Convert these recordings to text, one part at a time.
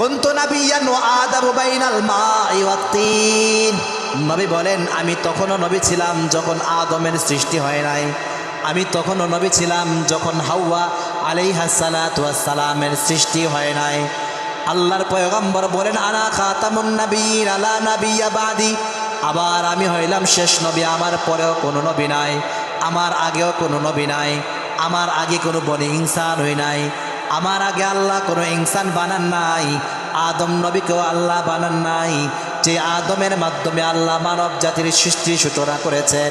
কুনতু নাবিয়ান ওয়া আদাবু বাইনাল ওয়াত নবী বলেন, আমি তখনও নবী ছিলাম যখন আদমের সৃষ্টি হয় নাই। আমি তখনও নবী ছিলাম যখন হাওয়া আলাইহাসালামের সৃষ্টি হয় নাই। আল্লাহর পয়গম্বর বলেন, আনা খাতামুন নবীন আলা নাবিয়া বাদি। আবার আমি হইলাম শেষ নবী, আমার পরেও কোনো নবী নাই, আমার আগেও কোনো নবী নাই, আমার আগে কোনো বনি ইনসান হই নাই। আমার আগে আল্লাহ কোনো ইনসান বানান নাই, আদম নবীকেও আল্লাহ বানান নাই, যে আদমের মাধ্যমে আল্লাহ মানব জাতির সৃষ্টি সূচনা করেছেন,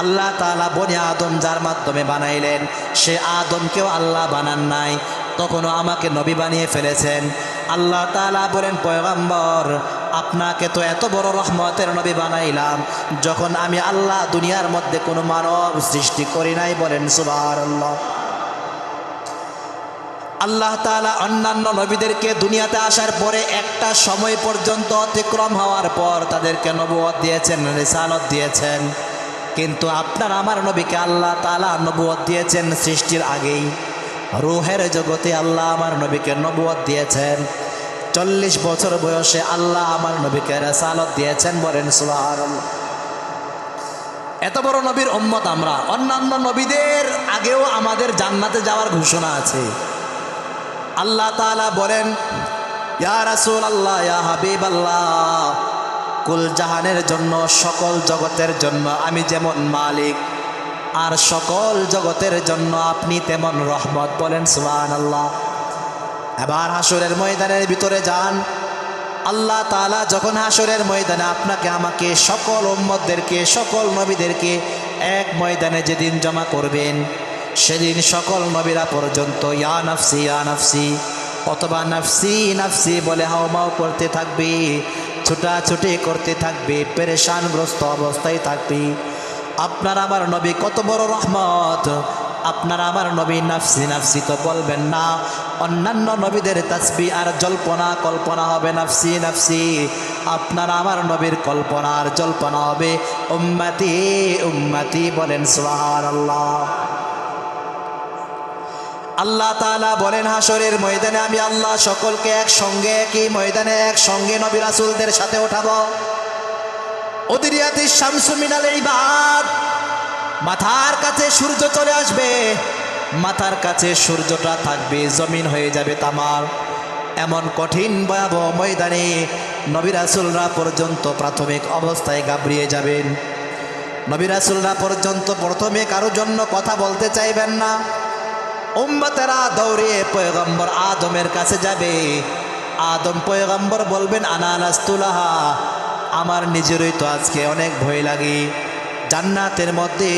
আল্লাহ তালা বনি আদম যার মাধ্যমে বানাইলেন, সে আদমকেও আল্লাহ বানান নাই, তখনও আমাকে নবী বানিয়ে ফেলেছেন। আল্লাহ তালা বলেন, পয়গম্বর, আপনাকে তো এত বড় রহমতের নবী বানাইলাম, যখন আমি আল্লাহ দুনিয়ার মধ্যে কোনো মানব সৃষ্টি করি নাই বলেন সুবাহ আল্লাহ আল্লাহ তালা অন্যান্য নবীদেরকে দুনিয়াতে আসার পরে একটা সময় পর্যন্ত অতিক্রম হওয়ার পর তাদেরকে নবুয়ত দিয়েছেন, রিসালত দিয়েছেন। কিন্তু আপনার, আমার নবীকে আল্লাহ তালা নবুয়ত দিয়েছেন সৃষ্টির আগেই। রুহের জগতে আল্লাহ আমার নবীকে নবুয়ত দিয়েছেন। চল্লিশ বছর বয়সে আল্লাহ আমার নবীকে রেসালত দিয়েছেন বলেন সুবাহ এত বড় নবীর উম্মত আমরা। অন্যান্য নবীদের আগেও আমাদের জান্নাতে যাওয়ার ঘোষণা আছে। আল্লাহ তালা বলেন, ইয়া আল্লাহ ইয়া হাবিব আল্লাহ কুল জাহানের জন্য, সকল জগতের জন্য আমি যেমন মালিক, আর সকল জগতের জন্য আপনি তেমন রহমত। বলেন সুবান আল্লাহ এবার হাসুরের ময়দানের ভিতরে যান। আল্লাহ তালা যখন হাসরের ময়দানে আপনাকে, আমাকে সকল উম্মতদেরকে, সকল নবীদেরকে এক ময়দানে যেদিন জমা করবেন সেদিন সকল নবীরা পর্যন্ত, ইয়া নাফসি ইয়া নাফসি অথবা নাফসি নাফসি বলে হাওমাও করতে থাকবে, ছুটাছুটি করতে থাকবে, পেরেশানগ্রস্ত অবস্থায় থাকবে। আপনার আমার নবী কত বড় রহমত। আপনার আমার নবী নাফসি নাফসি তো বলবেন না। অন্যান্য নবীদের তাসবি আর জল্পনা, কল্পনা হবে নাফসি নাফসি। আপনার আমার নবীর কল্পনা আর জল্পনা হবে উম্মাতি উম্মাতি বলেন সোহার আল্লাহ আল্লাহ তালা বলেন হাসরের ময়দানে আমি আল্লাহ সকলকে একসঙ্গে, একই ময়দানে একসঙ্গে নবী রাসুলদের সাথে ওঠাবো। ওদিরিয়াতি শামসু মিনাল ইবাদ। মাথার কাছে সূর্য চলে আসবে। মাথার কাছে সূর্যটা থাকবে, জমিন হয়ে যাবে তামার। এমন কঠিন, ভয়াবহ ময়দানে নবী রাসুলরা পর্যন্ত প্রাথমিক অবস্থায় গাবড়িয়ে যাবেন। নবী রাসুলরা পর্যন্ত প্রথমে কারোর জন্য কথা বলতে চাইবেন না। উম্মতেরা দৌড়ে পয়গম্বর আদমের কাছে যাবে। আদম পয়গম্বর বলবেন আনানাস্তুলাহা আমার নিজেরই তো আজকে অনেক ভয় লাগে। জান্নাতের মধ্যে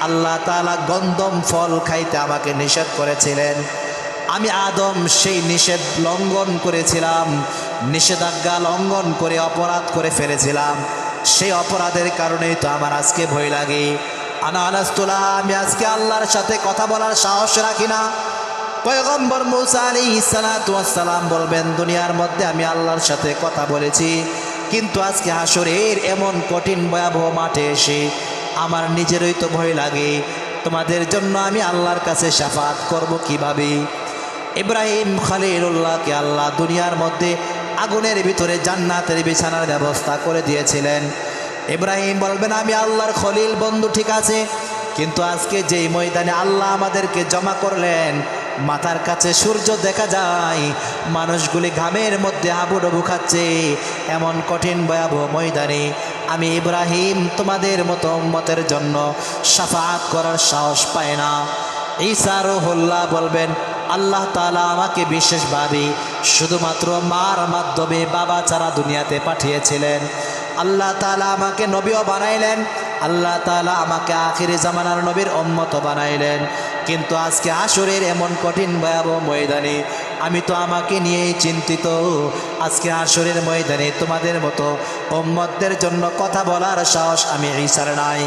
আল্লাহ তালা গন্দম ফল খাইতে আমাকে নিষেধ করেছিলেন। আমি আদম সেই নিষেধ লঙ্ঘন করেছিলাম, নিষেধাজ্ঞা লঙ্ঘন করে, অপরাধ করে ফেলেছিলাম। সেই অপরাধের কারণেই তো আমার আজকে ভয় লাগে। আমি আজকে আল্লাহর সাথে কথা বলার সাহস রাখি না। পয়গম্বর মুসা আলী সালাম বলবেন, দুনিয়ার মধ্যে আমি আল্লাহর সাথে কথা বলেছি, কিন্তু আজকে হাসরের এমন কঠিন ভয়াবহ মাঠে এসে আমার নিজেরই তো ভয় লাগে। তোমাদের জন্য আমি আল্লাহর কাছে সাফাত করব কীভাবে? ইব্রাহিম খালিলুল্লাহকে আল্লাহ দুনিয়ার মধ্যে আগুনের ভিতরে জান্নাতের বিছানার ব্যবস্থা করে দিয়েছিলেন। ইব্রাহিম বলবেন, আমি আল্লাহর খলিল, বন্ধু, ঠিক আছে। কিন্তু আজকে যেই ময়দানে আল্লাহ আমাদেরকে জমা করলেন, মাথার কাছে সূর্য দেখা যায়, মানুষগুলি ঘামের মধ্যে হাবুডুবু খাচ্ছে, এমন কঠিন ভয়াবহ ময়দানে আমি ইব্রাহিম তোমাদের মতো মতের জন্য সাফাত করার সাহস পায় না। ঈসারও হল্লা বলবেন, আল্লাহ তালা আমাকে বিশেষভাবে শুধুমাত্র মার মাধ্যমে বাবা ছাড়া দুনিয়াতে পাঠিয়েছিলেন। আল্লাহ তালা আমাকে নবীও বানাইলেন, আল্লাহ তালা আমাকে আখিরি জামানার নবীর অম্মত বানাইলেন। কিন্তু আজকে আসরের এমন কঠিন ভয়াবহ ময়দানে আমি তো আমাকে নিয়েই চিন্তিত। আজকে আসরের ময়দানে তোমাদের মতো ওম্মতদের জন্য কথা বলার সাহস আমি ঈশার নাই।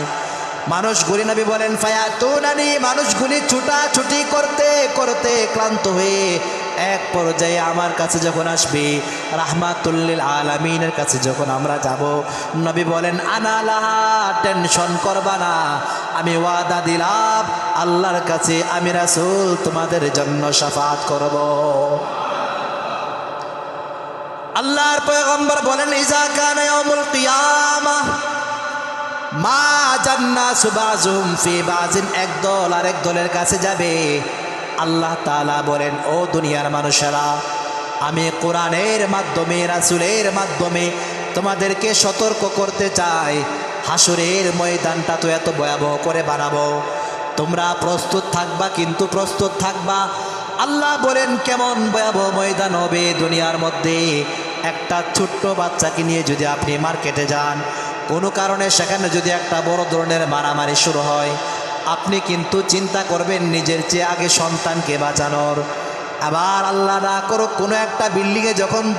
মানুষগুলি নবী বলেন ফায়া তো নানি মানুষগুলি ছুটাছুটি করতে করতে ক্লান্ত হয়ে এক পর্যায়ে আমার কাছে যখন আসবে, রাহমাতুল্লিল আলামিনের কাছে যখন আমরা যাব, নবী বলেন আনালাহা টেনশন করবা না। আমি ওয়াদা দিলাম, আল্লাহর কাছে আমি রাসূল তোমাদের জন্য সাফাত করব। আল্লাহর পয়গম্বর বলেন, ইজা কানা ইয়াউমুল কিয়ামাহ মা জান্না সুবাজুম ফি বাজিন এক দল আরেক দলের কাছে যাবে। আল্লাহ তালা বলেন, ও দুনিয়ার মানুষেরা, আমি কোরআনের মাধ্যমে, রাসূলের মাধ্যমে তোমাদেরকে সতর্ক করতে চাই। হাসুরের ময়দানটা তো এত ভয়াবহ করে বানাবো। তোমরা প্রস্তুত থাকবা, কিন্তু প্রস্তুত থাকবা। আল্লাহ বলেন, কেমন ভয়াবহ ময়দান হবে দুনিয়ার মধ্যে? একটা ছোট্ট বাচ্চাকে নিয়ে যদি আপনি মার্কেটে যান, কোনো কারণে সেখানে যদি একটা বড় ধরনের মারামারি শুরু হয় আপনি কিন্তু চিন্তা করবেন নিজের চেয়ে আগে সন্তানকে বাঁচানোর। আবার আল্লাহ না করুক কোনো একটা বিল্ডিংয়ে যখন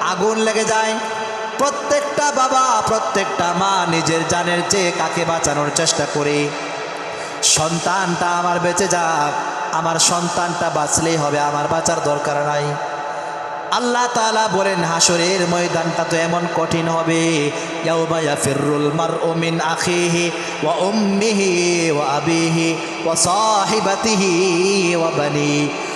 আগুন লেগে যায়, প্রত্যেকটা বাবা, প্রত্যেকটা মা নিজের জানের চেয়ে কাকে বাঁচানোর চেষ্টা করে? সন্তানটা আমার বেঁচে যাক, আমার সন্তানটা বাঁচলেই হবে, আমার বাঁচার দরকার নাই। আল্লাহ তাআলা বলেন হাসরের ময়দানটা তো এমন কঠিন হবে। মিন আখিহি আবিহি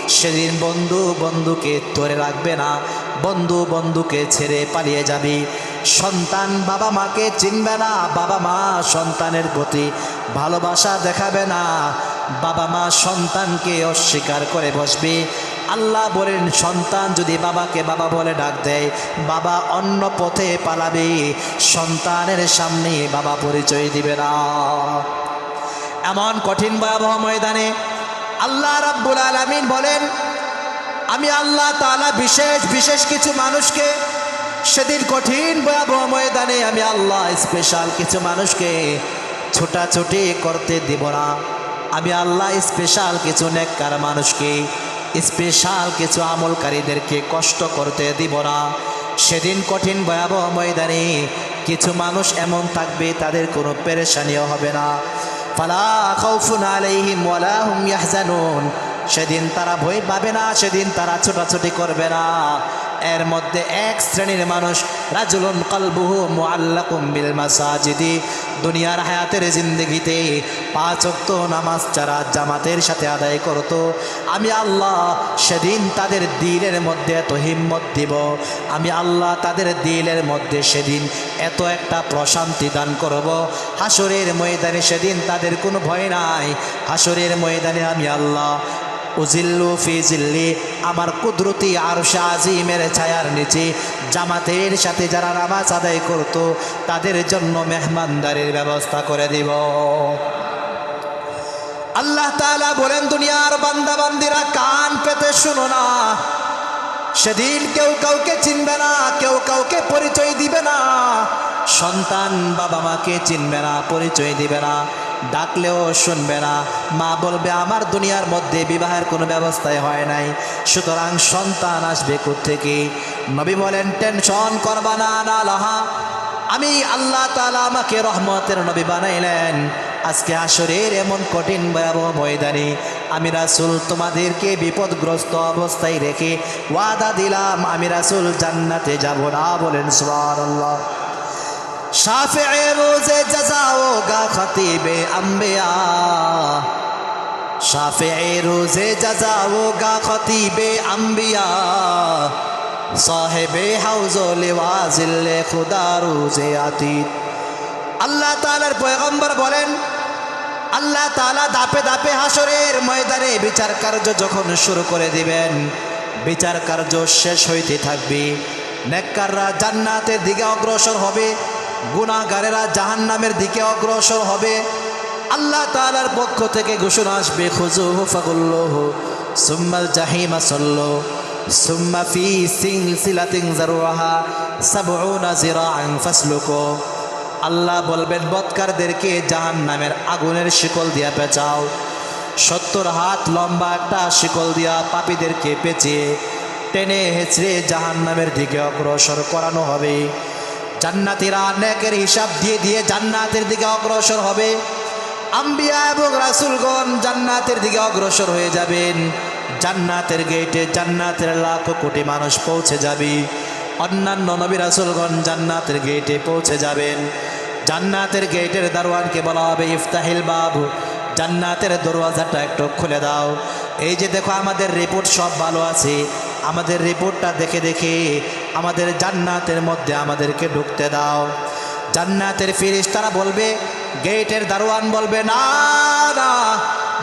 সেদিন বন্ধু বন্ধুকে ধরে রাখবে না, বন্ধু বন্ধুকে ছেড়ে পালিয়ে যাবে। সন্তান বাবা মাকে চিনবে না, বাবা মা সন্তানের প্রতি ভালোবাসা দেখাবে না। বাবা মা সন্তানকে অস্বীকার করে বসবে। আল্লাহ বলেন, সন্তান যদি বাবাকে বাবা বলে ডাক দেয়, বাবা অন্য পথে পালাবে। সন্তানের সামনে বাবা পরিচয় দিবে না। এমন কঠিন ভয়াবহ ময়দানে আল্লাহ রাব্বুল আলামিন বলেন, আমি আল্লাহ তালা বিশেষ বিশেষ কিছু মানুষকে সেদিন কঠিন ভয়াবহ ময়দানে আমি আল্লাহ স্পেশাল কিছু মানুষকে ছোটাছুটি করতে দিব না। আমি আল্লাহ স্পেশাল কিছু নেককার মানুষকে স্পেশাল কিছু আমলকারীদেরকে কষ্ট করতে দিব না। সেদিন কঠিন ভয়াবহ ময়দানে কিছু মানুষ এমন থাকবে, তাদের কোনো পেরেশানিও হবে না। সেদিন তারা ভয় পাবে না, সেদিন তারা ছোটাছুটি করবে না। এর মধ্যে এক শ্রেণির মানুষ, রাজুলুন কলবুহু মুআল্লাকুম বিল মাসাজিদি। দুনিয়ার হায়াতের জিন্দগিতে পাঁচ ওয়াক্ত নামাজ ছাড়া জামাতের সাথে আদায় করত, আমি আল্লাহ সেদিন তাদের দিলের মধ্যে এত হিম্মত দিব। আমি আল্লাহ তাদের দিলের মধ্যে সেদিন এত একটা প্রশান্তি দান করব। হাসরের ময়দানে সেদিন তাদের কোনো ভয় নাই। হাসরের ময়দানে আমি আল্লাহ উজিল্লু ফি জিল্লি, আমার কুদরতি আরশা আজিমের ছায়ার নিচে, জামাতের সাথে যারা নামাজ আদায় করত, তাদের জন্য মেহমানদারির ব্যবস্থা করে দিব। আল্লাহ তাআলা বলেন, দুনিয়ার বান্দা বান্দিরা কান পেতে শুনো না। সেদিন কেউ কাউকে চিনবে না, কেউ কাউকে পরিচয় দিবে না। সন্তান বাবা মাকে চিনবে না, পরিচয় দিবে না। ডাকলেও শুনবে না। মা বলবে, আমার দুনিয়ার মধ্যে বিবাহের কোনো ব্যবস্থাই হয় নাই। সুতরাং সন্তান আসবে থেকে নবী বলেন, টেনশন করবা না লাহা। আমি আল্লাহ তাআলা আমাকে রহমতের নবী বানাইলেন। আজকে আসরের এমন কঠিন ভয়াবহ ময়দানে আমি রাসুল তোমাদেরকে বিপদগ্রস্ত অবস্থায় রেখে ওয়াদা দিলাম, আমি রাসুল জান্নাতে যাব না বলেন সুবহানাল্লাহ। শাফে রোজে জাজাওগা খতিবে আম্বিয়া। শাফে রোজে জাজাওগা খতিবে আম্বিয়া। সাহেবে হাউজলে ওয়াজিল্লে খুদা রোজে আতীত। আল্লাহ তাআলার পয়গম্বর বলেন, আল্লাহ তালা দাপে দাপে হাসরের ময়দানে বিচার কার্য যখন শুরু করে দিবেন, বিচার কার্য শেষ হইতে থাকবে। নেককাররা জান্নাতের দিকে অগ্রসর হবে। গুনাহগারেরা জাহান্নামের দিকে অগ্রসর হবে। আল্লাহ তালার পক্ষ থেকে ঘোষণা আসবে খুজুহু ফাগুল্লুহু সুম্মাল জাহিমা সল্লু সুম্মা ফি সিং সিলাতিং যারুহা সাবউনা জিরাআন ফাসলুকু। আল্লাহ বলবেন, বৎকারদেরকে জাহান নামের আগুনের শিকল দিয়া পেঁচাও। সত্তর হাত লম্বা একটা শিকল দিয়া পাপীদেরকে পেঁচিয়ে টেনে হেঁচড়ে জাহান নামের দিকে অগ্রসর করানো হবে। জান্নাতিরা নেকের হিসাব দিয়ে দিয়ে জান্নাতের দিকে অগ্রসর হবে। আম্বিয়া এবং রাসুলগণ জান্নাতের দিকে অগ্রসর হয়ে যাবেন। জান্নাতের গেটে জান্নাতের লাখো কোটি মানুষ পৌঁছে যাবে। অন্যান্য নবী রাসুলগণ জান্নাতের গেটে পৌঁছে যাবেন। জান্নাতের গেটের দারোয়ানকে বলা হবে ইফতাহিল বাবু। জান্নাতের দরওয়াজাটা একটু খুলে দাও। এই যে দেখো, আমাদের রিপোর্ট সব ভালো আছে। আমাদের রিপোর্টটা দেখে দেখে আমাদের জান্নাতের মধ্যে আমাদেরকে ঢুকতে দাও। জান্নাতের ফিরিস তারা বলবে, গেটের দারোয়ান বলবে, না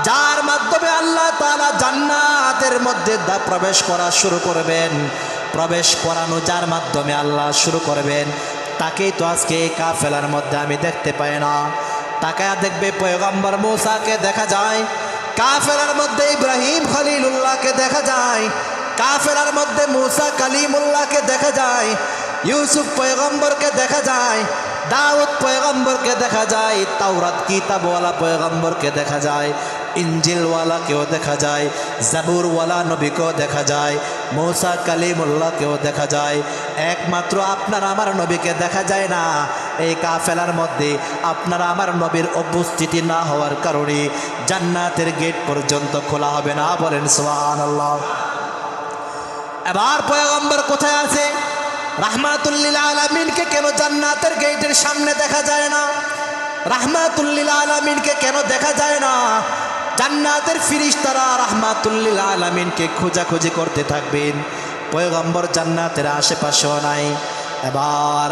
যার মাধ্যমে আল্লাহ তাআলা জান্নাতের মধ্যে প্রবেশ করা শুরু করবেন। প্রবেশ করানো যার মাধ্যমে আল্লাহ শুরু করবেন, তাকেই তো আজকে এই কাফেলার মধ্যে আমি দেখতে পাই না। তাকে দেখবে পয়গম্বর মূসাকে দেখা যায়, কাফেলার মধ্যে ইব্রাহিম খলিলুল্লাহকে দেখা যায় কাফেলার মধ্যে মুসা কালিমুল্লাহকে দেখা যায়, ইউসুফ পয়গম্বরকে দেখা যায়, দাউদ পয়গম্বরকে দেখা যায়, তাওরাত কিতাবওয়ালা পয়গম্বরকে দেখা যায় ইঞ্জিলওয়ালাকেও দেখা যায়, জাবুরওয়ালা নবীকেও দেখা যায়, মৌসা কালিমুল্লাহকেও দেখা যায়। একমাত্র আপনার আমার নবীকে দেখা যায় না। এই কাফেলার মধ্যে আপনারা আমার নবীর উপস্থিতি না হওয়ার কারণে জান্নাতের গেট পর্যন্ত খোলা হবে না বলেন সোহান আল্লাহ এবার পয়গম্বর কোথায় আছে? রাহমাতুল্লিল আলমিনকে কেন জান্নাতের গেটের সামনে দেখা যায় না? রাহমাতুল্লিল আলমিনকে কেন দেখা যায় না? জান্নাতের ফিরিস্তারা রাহমাতুল্লিল আলমিনকে খোঁজাখুঁজি করতে থাকবেন। পয়গম্বর জান্নাতের আশেপাশেও নাই। এবার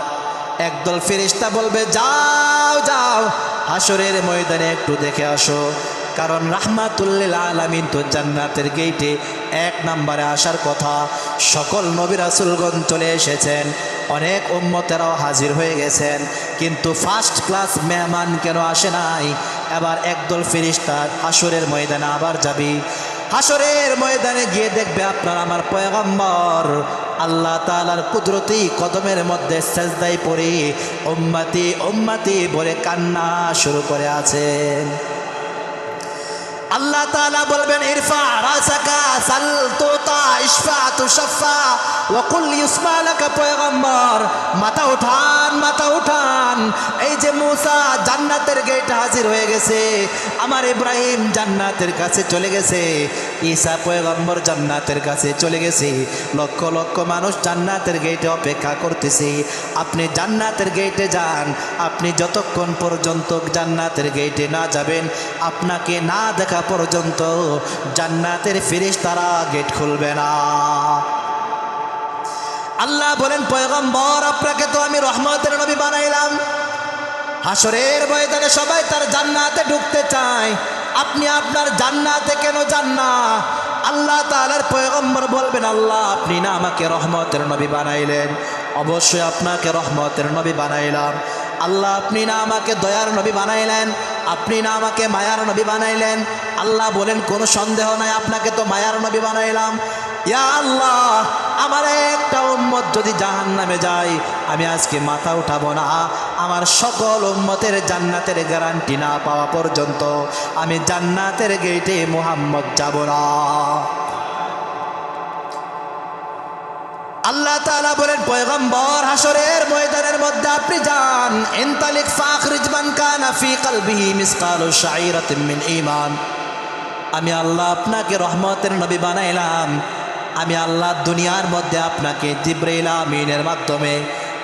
একদল ফেরিস্তা বলবে, যাও যাও হাসরের ময়দানে একটু দেখে আসো। কারণ রাহমাতুল্লিল আলামিন তো জান্নাতের গেইটে এক নম্বরে আসার কথা। সকল নবী রাসুলগণ চলে এসেছেন। অনেক উম্মতেরাও হাজির হয়ে গেছেন। কিন্তু ফার্স্ট ক্লাস মেহমান কেন আসে নাই? এবার একদল ফেরিস্তা হাসরের ময়দানে আবার যাবি। হাসরের ময়দানে গিয়ে দেখবে আপনার আমার পয়গম্বর। আল্লাহ তালার কুদরতি কদমের মধ্যে সেজদাই পড়ে উম্মাতি উম্মাতি বলে কান্না শুরু করে আছেন। আল্লাহ তাআলা বলবেন ইরফা রাসাকা সাল তুতা ইশফা তুশফা ওয়া কুল ইউসমা লাকা পয়গম্বর, মাথা উঠান মাথা উঠান। এই যে মুসা জান্নাতের গেটে হাজির হয়ে গেছে, আমার ইব্রাহিম জান্নাতের কাছে চলে গেছে, ঈসা পয়গম্বর জান্নাতের কাছে চলে গেছে। লক্ষ লক্ষ মানুষ জান্নাতের গেটে অপেক্ষা করতেছে। আপনি জান্নাতের গেটে যান, আপনি যতক্ষণ পর্যন্ত জান্নাতের গেটে না যাবেন, আপনাকে না দেখা পর্যন্ত জান্নাতের ফিরিস তারা গেট খুলবে না। আল্লাহ বলেন, পয়গম্বর, আপনাকে তো আমি রহমতের নবী বানাইলাম। হাসরের ময়দানে সবাই তার জান্নাতে ঢুকতে চায়। আপনি আপনার জান্নাতে কেন যান না? আল্লাহ তাআলার পয়গম্বর বলবেন, আল্লাহ, আপনি না আমাকে রহমতের নবী বানাইলেন। অবশ্যই আপনাকে রহমতের নবী বানাইলাম। আল্লাহ, আপনি না আমাকে দয়ার নবী বানাইলেন। আপনি না আমাকে মায়ার নবী বানাইলেন। আল্লাহ বলেন, কোনো সন্দেহ নাই, আপনাকে তো মায়ার নবী বানাইলাম। ইয়া আল্লাহ, আমার যদি জাহান নামে যায় আমি আজকে মাথা উঠাবো না। আমার সকল উম্মতের জান্নাতের গ্যারান্টি না পাওয়া পর্যন্ত আমি জান্নাতের গেটে মোহাম্মদ যাব না। আল্লাহ তাআলা বলেন, পয়গম্বর হাসরের ময়দানের মধ্যে আপনি যান। ইনতালিক ফাখরিজ মান কানা ফি কলবিহি মিন আমি আল্লাহ আপনাকে রহমতের নবী বানাইলাম। আমি আল্লাহ দুনিয়ার মধ্যে আপনাকে জিব্রাইল আমিনের মাধ্যমে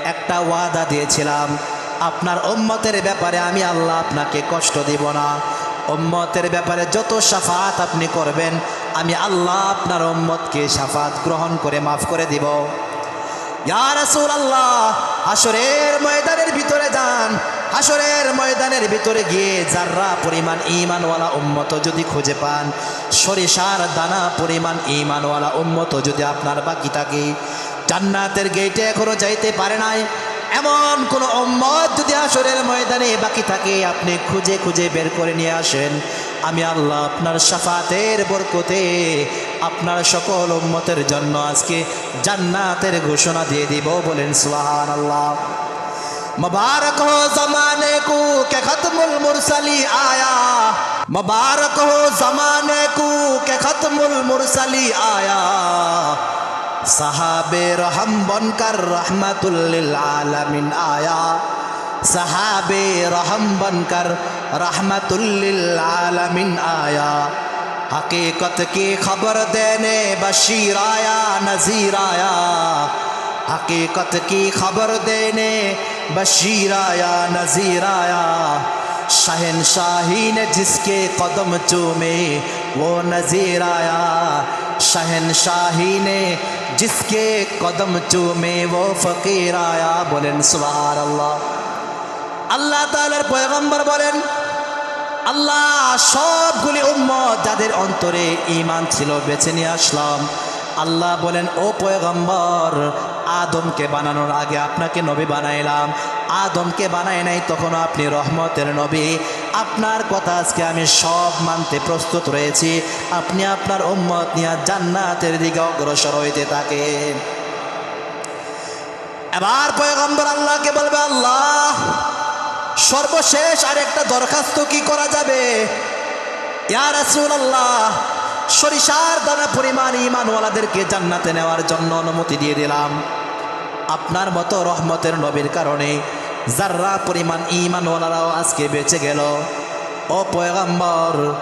একটা ওয়াদা দিয়েছিলাম। আপনার উম্মতের ব্যাপারে আমি আল্লাহ আপনাকে কষ্ট দিব না। উম্মতের ব্যাপারে যত সাফাত আপনি করবেন, আমি আল্লাহ আপনার উম্মতকে সাফাত গ্রহণ করে মাফ করে দিব। হাসরের ময়দানের ভিতরে যান। হাসরের ময়দানের ভিতরে গিয়ে যার্রা পরিমাণ ইমানওয়ালা উম্মত যদি খুঁজে পান, সরিষার দানা পরিমাণ ইমানওয়ালা উম্মত যদি আপনার বাকি থাকে, জান্নাতের গেটে এখনও যাইতে পারে নাই। এমন কোন উম্মত যদি আসরের ময়দানে বাকি থাকে, আপনি খুঁজে খুঁজে বের করে নিয়ে আসেন। আমি আল্লাহ আপনার সাফাতের বরকতে আপনার সকল উম্মতের জন্য আজকে জান্নাতের ঘোষণা দিয়ে দিব, বলেন সুহান আল্লাহ মবারক হো জমানে কু কে খতমুল মুরসালি আয়া। মবারক হো জমানে কু কে খতমুল মুরসালি আয়া। সাহাবে রহম বনকার রহমতুল্লিল আলমিন আয়া। সাহাবে রহম বনকার রহমতুল্লিল আলমিন আয়া। حقیقت کی خبر دینے بشیر آیا، نذیر آیا۔ حقیقت کی خبر دینے بشیر آیا، نذیر آیا۔ شہنشاہی نے جس کے قدم چومے، وہ نذیر آیا۔ شہنشاہی نے جس کے قدم چومے، وہ فقیر آیا۔ بولن سبحان اللہ۔ اللہ تعالیٰ پیغمبر بولن আল্লাহ সবগুলি উম্মত যাদের অন্তরে ইমান ছিল, বেছে নিয়ে আসলাম। আল্লাহ বলেন, ও পয়গম্বর, আদমকে বানানোর আগে আপনাকে নবী বানাইলাম। আদমকে বানাই নাই তখন আপনি রহমতের নবী। আপনার কথা আজকে আমি সব মানতে প্রস্তুত রয়েছি। আপনি আপনার উম্মত নিয়ে জান্নাতের দিকে অগ্রসর হইতে থাকেন। এবার পয়গম্বর আল্লাহকে বলবে, আল্লাহ সর্বশেষ আরেকটা দরখাস্ত কি করা যাবে? রাসূলুল্লাহ, সরিষার দানা পরিমাণ ইমানওয়ালাদেরকে জান্নাতে নেওয়ার জন্য অনুমতি দিয়ে দিলাম। আপনার মতো রহমতের নবীর কারণে যার্রা পরিমাণ ইমানওয়ালারাও আজকে বেঁচে গেল। ও পয়গম্বর,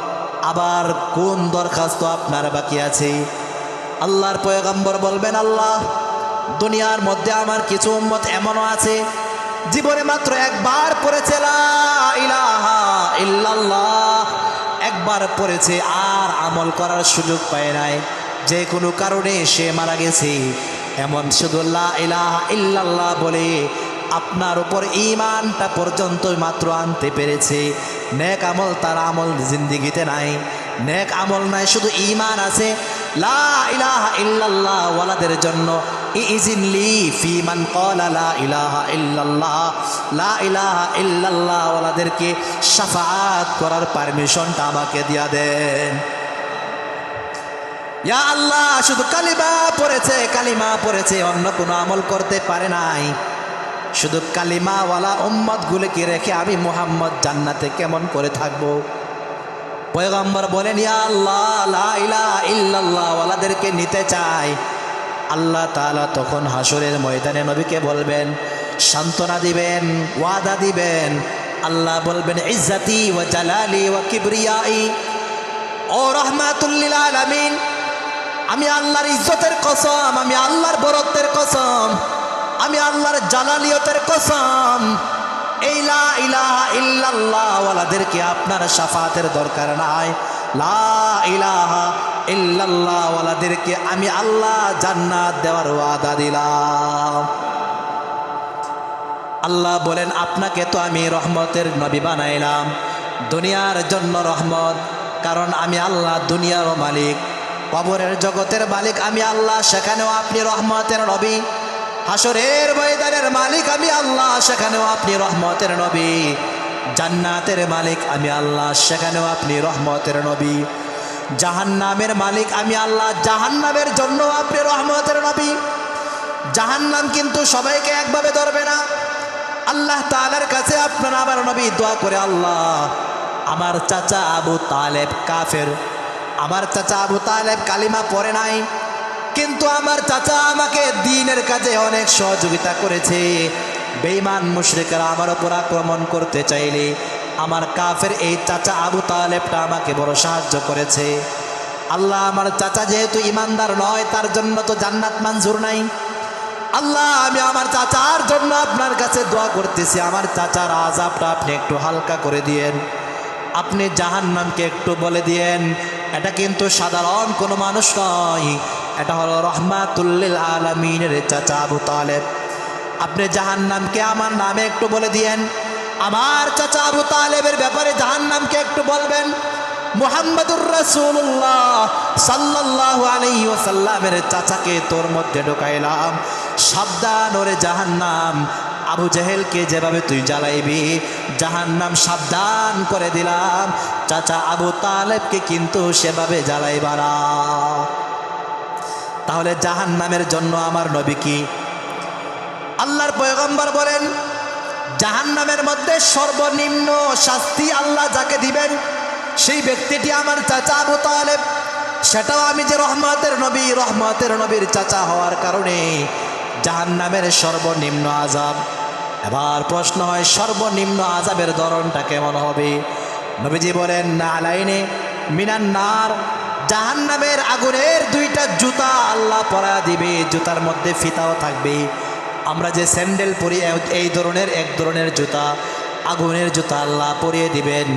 আবার কোন দরখাস্ত আপনার বাকি আছে? আল্লাহর পয়গম্বর বলবেন, আল্লাহ, দুনিয়ার মধ্যে আমার কিছু উম্মত এমনও আছে জীবনে মাত্র একবার পড়েছে একবার পড়েছে, আর আমল করার সুযোগ পায় নাই। যে কোনো কারণে সে মারা গেছে। এমন শুধু ইলাহা ইল্লাল্লাহ বলে আপনার উপর ইমানটা পর্যন্ত মাত্র আনতে পেরেছে। নেক আমল তার আমল জিন্দিগিতে নাই। নেক আমল নাই, শুধু ইমান আছে। লা ইলাহা ইল্লাল্লাহ ওয়ালাদের জন্য ইজিনলি ফি মান ক্বালা লা ইলাহা ইল্লাল্লাহ। লা ইলাহা ইল্লাল্লাহ ওয়ালাদেরকে শাফাআত করার পারমিশনটা আমাকে দিয়া দেন। ইয়া আল্লাহ, শুধু কালিমা পড়েছে কালিমা পড়েছে, অন্য কোনো আমল করতে পারে নাই। শুধু কালিমাওয়ালা উম্মতগুলিকে রেখে আমি মোহাম্মদ জান্নাতে কেমন করে থাকব? পয়গম্বর বলেন, ইয়া আল্লাহ ইল্লাল্লাহ ওয়ালাদেরকে নিতে চাই। আল্লাহ তাআলা তখন হাসরের ময়দানে নবীকে বলবেন, সান্ত্বনা দিবেন, ওয়াদা দিবেন। আল্লাহ বলবেন, ইজ্জাতি ওয়া জালালি ওয়া কিবরিয়াই। ও রহমাতুল্লিল আমি আল্লাহর ইজ্জতের কসম, আমি আল্লাহর বরত্বের কসম, আমি আল্লাহর জালালিয়তের কসম। এই লা ইলাহা আপনার সাফাতের দরকার নাই। লা ইলাহা ইল্লাল্লাহ ওয়ালাদেরকে আমি আল্লাহ জান্নাত দেওয়ার ওয়াদা দিলাম। আল্লাহ বলেন, আপনাকে তো আমি রহমতের নবী বানাইলাম, দুনিয়ার জন্য রহমত, কারণ আমি আল্লাহ দুনিয়ারও মালিক, কবরের জগতের মালিক, আমি আল্লাহ, সেখানেও আপনি রহমতের নবী হাসরের ময়দানের মালিক, আমি আল্লাহ, সেখানেও আপনি রহমতের নবী, জান্নাতের মালিক, আমি আল্লাহ, সেখানেও আপনি রহমতের নবী জাহান্নামের মালিক আমি আল্লাহ। জাহান্নামের জন্য আপনি রহমতের নবী। জাহান্নাম কিন্তু সবাইকে একভাবে ধরবে না। আল্লাহ তালার কাছে আপনার আমার নবী দোয়া করে, আল্লাহ, আমার চাচা আবু তালেব কাফের। আমার চাচা আবু তালেব কালিমা পড়ে নাই। কিন্তু আমার চাচা আমাকে দিনের কাজে অনেক সহযোগিতা করেছে। বেইমান মুশরিকরা আমার উপর আক্রমণ করতে চাইলে আমার কাফের এই চাচা আবু তালেবটা আমাকে বড় সাহায্য করেছে। আল্লাহ আমার চাচা যেহেতু ইমানদার নয়, তার জন্য তো জান্নাত মঞ্জুর নাই। আল্লাহ, আমি আমার চাচার জন্য আপনার কাছে দোয়া করতেছি। আমার চাচার আজাবটা আপনি একটু হালকা করে দিয়েন। আপনি জাহান্নামকে একটু বলে দিয়েন। এটা কিন্তু সাধারণ কোনো মানুষ নয়। এটা হলো রহমাতুল্লিল আলমিনের চাচা আবু তালেব। আপনি জাহান্নামকে আমার নামে একটু বলে দিয়েন। আমার চাচা আবু তালেবের ব্যাপারে জাহান্নামকে একটু বলবেন। মুহাম্মদুর রাসূলুল্লাহ সাল্লাল্লাহু আলাইহি ওয়াসাল্লামের চাচাকে তোর মধ্যে ঢোকাইলাম। সাবধান ওরে জাহান্নাম। আবু জেহেলকে যেভাবে তুই জ্বালাইবি, জাহান্নাম সাবধান করে দিলাম। চাচা আবু তালেবকে কিন্তু সেভাবে জ্বালাইবা না। তাহলে জাহান্নামের জন্য আমার নবী কি? আল্লাহর পয়গম্বর বলেন জাহান্নামের মধ্যে সর্বনিম্ন শাস্তি আল্লাহ যাকে দিবেন, সেই ব্যক্তিটি আমার চাচা আবু তালেব। সেটাও আমি যে রহমতের নবী, রহমতের নবীর চাচা হওয়ার কারণে জাহান্নামের সর্বনিম্ন আজাব এবার প্রশ্ন হয়, সর্বনিম্ন আজাবের ধরনটা কেমন হবে? নবীজি বলেন, না আলাইনে, মিনান নার। জাহান্নামের আগুনের দুইটা জুতা আল্লাহ পরা দিবে, জুতার মধ্যে ফিতাও থাকবে। আমরা যে স্যান্ডেল পরি এই ধরনের, এক ধরনের জুতা, আগুনের জুতা আল্লাহ পরিয়ে দিবেন।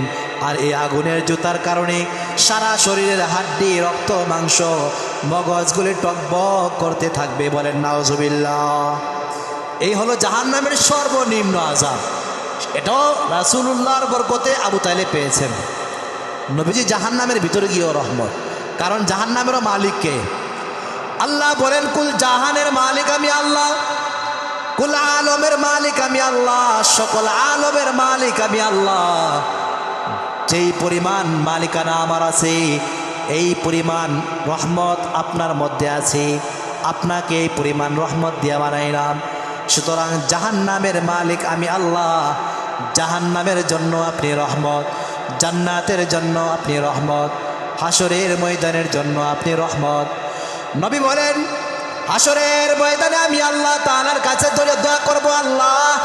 আর এই আগুনের জুতার কারণে সারা শরীরের হাড্ডি, রক্ত, মাংস, মগজগুলি টকবক করতে থাকবে বলেন নাওজুবিল্লাহ এই হলো জাহান্নামের সর্বনিম্ন আজাব এটাও রাসুলুল্লাহর বরকতে আবু তাইলে পেয়েছেন। নবীজি জাহান্নামের ভিতরে গিয়েও রহমত। কারণ জাহান্নামেরও মালিককে আল্লাহ বলেন, কুল জাহানের মালিক আমি আল্লাহ। কুল আলমের মালিক আমি আল্লাহ, সকল আলমের মালিক আমি আল্লাহ। যেই পরিমাণ মালিকানা আমার আছে, এই পরিমাণ রহমত আপনার মধ্যে আছে। আপনাকে এই পরিমাণ রহমত দিয়ে বানাইলাম। সুতরাং জাহান্নামের মালিক আমি আল্লাহ। জাহান্নামের জন্য আপনি রহমত, জান্নাতের জন্য আপনি রহমত হাসরের ময়দানের জন্য আপনি রহমত। নবী বলেন হাসরের ময়দানে আমি আল্লাহ তালার কাছে ধরে দোয়া করব, আল্লাহ,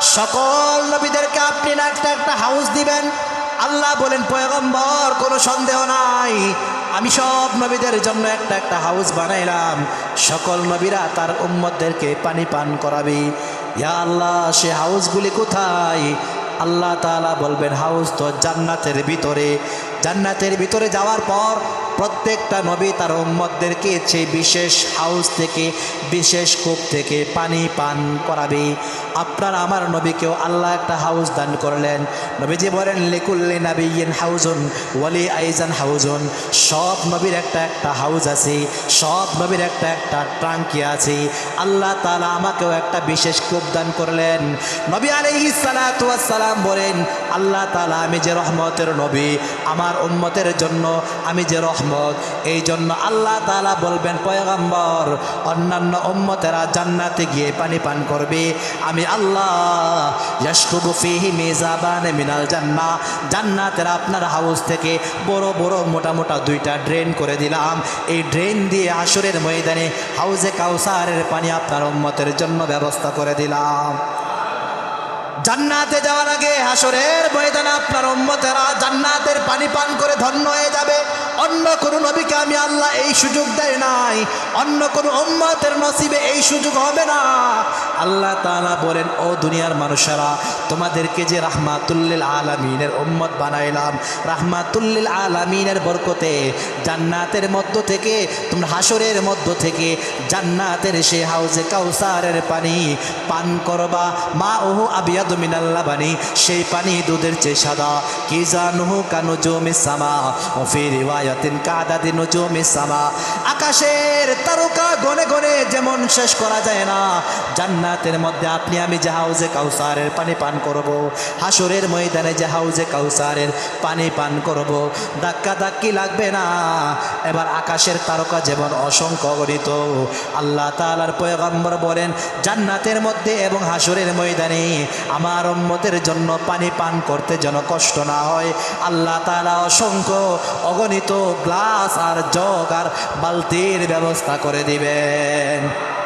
সকল নবীদেরকে আপনি না একটা একটা হাউস দিবেন। আল্লাহ বলেন, পয়গম্বর, কোনো সন্দেহ নাই। আমি সব নবীদের জন্য একটা একটা হাউস বানাইলাম। সকল নবীরা তার উম্মতদেরকে পানি পান করাবে। ইয়া আল্লাহ, সে হাউসগুলি কোথায়? আল্লাহ তালা বলবেন, হাউস তো জান্নাতের ভিতরে। জান্নাতের ভিতরে যাওয়ার পর প্রত্যেকটা নবী তার উম্মতদেরকে সেই বিশেষ হাউস থেকে, বিশেষ কূপ থেকে পানি পান করাবে। আপনার আমার নবীকেও আল্লাহ একটা হাউস দান করলেন। নবীজি বলেন, লিকুল্লি নাবিয়িন হাউজন, ওয়ালি আইজান হাউজুন। সব নবীর একটা একটা হাউস আছে, সব নবীর একটা একটা ট্রাঙ্কি আছে। আল্লাহ তাআলা আমাকেও একটা বিশেষ কূপ দান করলেন। নবী আলাইহিস সালাতু সালাম বলেন আল্লাহ তালা আমি যে রহমতের নবী, আমার উম্মতের জন্য আমি যে রহমত, এই জন্য আল্লাহ তালা বলবেন, পয়গম্বর, অন্যান্য উম্মতেরা জান্নাতে গিয়ে পানি পান করবে। আমি আল্লাহ মিনাল জান্না, জান্নাতের আপনার হাউস থেকে বড় বড় মোটা মোটা দুইটা ড্রেন করে দিলাম। এই ড্রেন দিয়ে আসরের ময়দানে হাউজে কাউসারের পানি আপনার উম্মতের জন্য ব্যবস্থা করে দিলাম। জান্নাতে যাওয়ার আগে হাসরের ময়দানে আপনার উম্মতেরা জান্নাতের পানি পান করে ধন্য হয়ে যাবে। অন্য কোনো নবীকে আমি আল্লাহ এই সুযোগ দেয় নাই। অন্য কোনো উম্মতের নসিবে এই সুযোগ হবে না। আল্লাহ তালা বলেন, ও দুনিয়ার মানুষেরা, তোমাদেরকে যে রাহমাতুল্লিল আলামিনের উম্মত বানাইলাম, রাহমাতুল্লিল আলামিনের বরকতে জান্নাতের মধ্য থেকে, তোমরা হাসরের মধ্য থেকে জান্নাতের সে হাউজে কাউসারের পানি পান করবা। মা ওহু আবিয়াদ মিনাল্লা বানি সেই পানি দুধের চেয়ে সাদা। কি জানুহু কানু জমি সামা, ও ফির রিওয়ায়াতিন কাদাদি নুজুমি সামা। আকাশের তারকা গনে গনে যেমন শেষ করা যায় না। জান্নাতের মধ্যে আপনি, আমি যে হাউজে কাউসারের পানি পান করব হাসরের ময়দানে যে হাউজে কাউসারের পানি পান করব, ধাক্কা ধাক্কি লাগবে না। এবার আকাশের তারকা যেমন অসংখ্য গণিত আল্লাহ তাআলার পয়গম্বর বলেন, জান্নাতের মধ্যে এবং হাসরের ময়দানে আমার উম্মতের জন্য পানি পান করতে যেন কষ্ট না হয়। আল্লাহ তাআলা অসংখ্য অগণিত গ্লাস আর জগ আর বালতির ব্যবস্থা করে দিবেন। Amen.